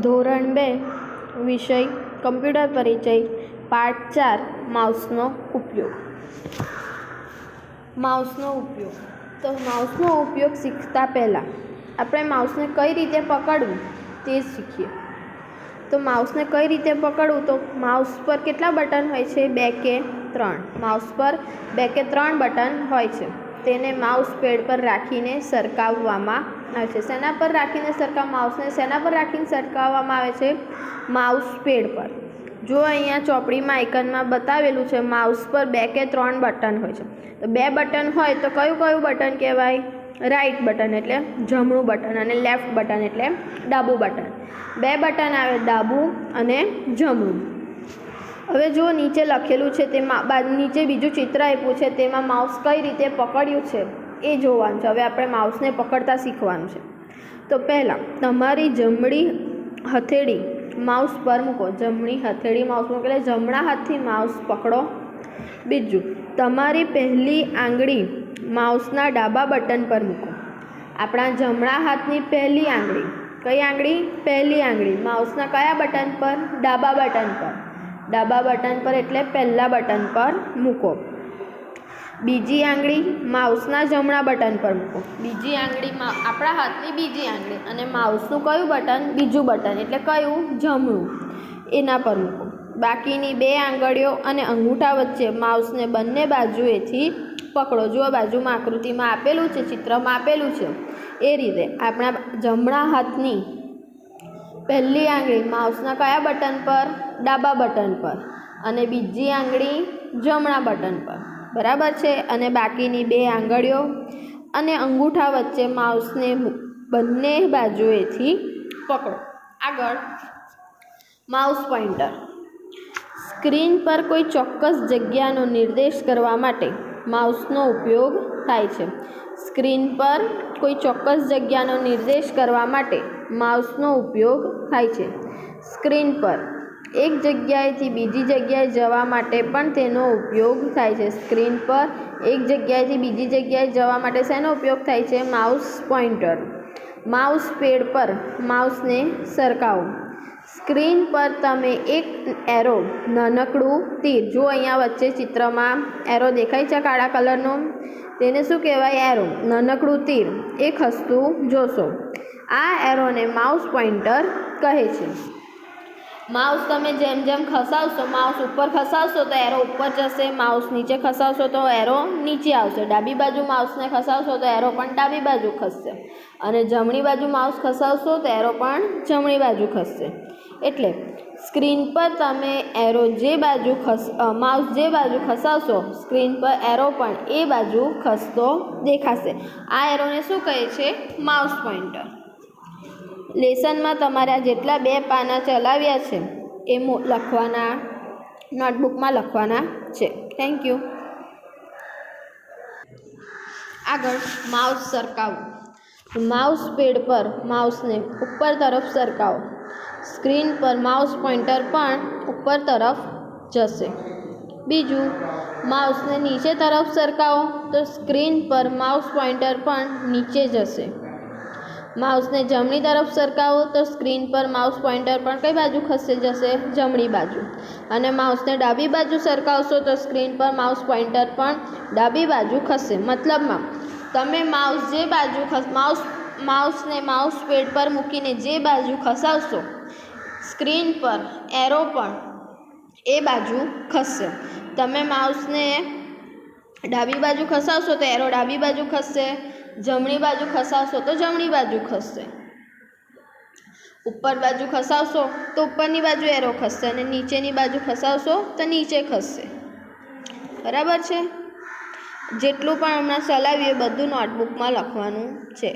ધોરણ બે, વિષય, કમ્પ્યુટર પરિચય, પાઠ ચાર, માઉસનો ઉપયોગ. માઉસનો ઉપયોગ. તો માઉસનો ઉપયોગ શીખતા પહેલાં આપણે માઉસને કઈ રીતે પકડવું તે શીખીએ. તો માઉસને કઈ રીતે પકડવું? તો માઉસ પર કેટલા બટન હોય છે? બે કે ત્રણ. માઉસ પર બે કે ત્રણ બટન હોય છે. તેને માઉસ પેડ પર રાખીને સરકાવવામાં આવે છે. શેના પર રાખીને સરકાવ માઉસને શેના પર રાખીને સરકાવવામાં આવે છે? માઉસ પેડ પર. જો અહીંયા ચોપડીમાં આઇકનમાં બતાવેલું છે, માઉસ પર બે કે ત્રણ બટન હોય છે. તો બે બટન હોય તો કયું કયું બટન કહેવાય? રાઈટ બટન એટલે જમણું બટન અને લેફ્ટ બટન એટલે ડાબું બટન. બે બટન આવે ડાબું અને જમણું. હવે જો નીચે લખેલું છે તેમાં બાદ નીચે બીજું ચિત્ર આપ્યું છે, તેમાં માઉસ કઈ રીતે પકડ્યું છે એ જોવાનું છે. હવે આપણે માઉસને પકડતા શીખવાનું છે. તો પહેલાં, તમારી જમણી હથેળી માઉસ પર મૂકો. જમણી હથેળી માઉસ મૂકો. એટલે જમણા હાથથી માઉસ પકડો. બીજું, તમારી પહેલી આંગળી માઉસના ડાબા બટન પર મૂકો. આપણા જમણા હાથની પહેલી આંગળી. કઈ આંગળી? પહેલી આંગળી. માઉસના કયા બટન પર? ડાબા બટન પર. ડાબા બટન પર એટલે પહેલાં બટન પર મૂકો. બીજી આંગળી માઉસના જમણા બટન પર મૂકો. બીજી આંગળી આપણા હાથની બીજી આંગળી અને માઉસનું કયું બટન? બીજું બટન. એટલે કયું? જમણું. એના પર મૂકો. બાકીની બે આંગળીઓ અને અંગૂઠા વચ્ચે માઉસને બંને બાજુએથી પકડો. જુઓ બાજુમાં આકૃતિમાં આપેલું છે, ચિત્રમાં આપેલું છે. એ રીતે આપણા જમણા હાથની પહેલી આંગળી માઉસના કયા બટન પર? ડાબા બટન પર. અને બીજી આંગળી જમણા બટન પર. બરાબર છે? અને બાકીની બે આંગળીઓ અને અંગૂઠા વચ્ચે માઉસને બંને બાજુએથી પકડો. આગળ, માઉસ પોઇન્ટર સ્ક્રીન પર કોઈ ચોક્કસ જગ્યાનો નિર્દેશ કરવા માટે માઉસનો ઉપયોગ થાય છે. સ્ક્રીન પર કોઈ ચોક્કસ જગ્યાનો નિર્દેશ કરવા માટે માઉસનો ઉપયોગ થાય છે. સ્ક્રીન પર. એક જગ્યાએથી બીજી જગ્યાએ જવા માટે પણ તેનો ઉપયોગ થાય છે. સ્ક્રીન પર એક જગ્યાએથી બીજી જગ્યાએ જવા માટે શેનો ઉપયોગ થાય છે? માઉસ પોઇન્ટર માઉસ પેડ પર માઉસને સરકાવો. સ્ક્રીન પર તમે એક એરો, નાનકડું તીર જો અહીંયા વચ્ચે ચિત્રમાં એરો દેખાય છે કાળા કલરનો. તેને શું કહેવાય? એરો. નાનકડું તીર. એ ખસતું જોશો. આ એરોને માઉસ પોઈન્ટર કહે છે. માઉસ તમે જેમ જેમ ખસાવશો, માઉસ ઉપર ખસાવશો તો એરો ઉપર જશે, માઉસ નીચે ખસાવશો તો એરો નીચે આવશે. ડાબી બાજુ માઉસને ખસાવશો તો એરો પણ ડાબી બાજુ ખસશે. અને જમણી બાજુ માઉસ ખસાવશો તો એરો પણ જમણી બાજુ ખસશે. એટલે સ્ક્રીન પર તમે એરો જે બાજુ ખસ માઉસ જે બાજુ ખસાવશો, સ્ક્રીન પર એરો પણ એ બાજુ ખસતો દેખાશે. આ એરોને શું કહે છે? Mouse pointer. લેસનમાં તમારા જેટલા બે પાના ચલાવ્યા છે, એ લખવાના, નોટબુકમાં લખવાના છે. થેન્ક યુ આગળ માઉસ સરકાવો. માઉસ પેડ પર માઉસને ઉપર તરફ સરકાવો. સ્ક્રીન પર માઉસ પોઇન્ટર પણ ઉપર તરફ જશે. બીજું, માઉસને નીચે તરફ સરકાવો તો સ્ક્રીન પર માઉસ પોઇન્ટર પણ નીચે જશે. માઉસને જમણી તરફ સરકાવો તો સ્ક્રીન પર માઉસ પોઇન્ટર પણ કઈ બાજુ ખસે જશે? જમણી બાજુ. અને માઉસને ડાબી બાજુ સરકાવશો તો સ્ક્રીન પર માઉસ પોઇન્ટર પણ ડાબી બાજુ ખસશે મતલબમાં, તમે માઉસ જે બાજુ ખસ, માઉસ, માઉસને માઉસ પેડ પર મૂકીને જે બાજુ ખસાવશો, સ્ક્રીન પર એરો પણ એ બાજુ ખસશે તમે માઉસને ડાબી બાજુ ખસાવશો તો એરો ડાબી બાજુ ખસશે જમણી બાજુ ખસાવશો તો જમણી બાજુ ખસશે. ઉપર બાજુ ખસાવશો તો ઉપરની બાજુ એરો ખસશે અને નીચેની બાજુ ખસાવશો તો નીચે ખસશે. બરાબર છે? જેટલું પણ હમણાં ચલાવ્યું એ બધું નોટબુકમાં લખવાનું છે.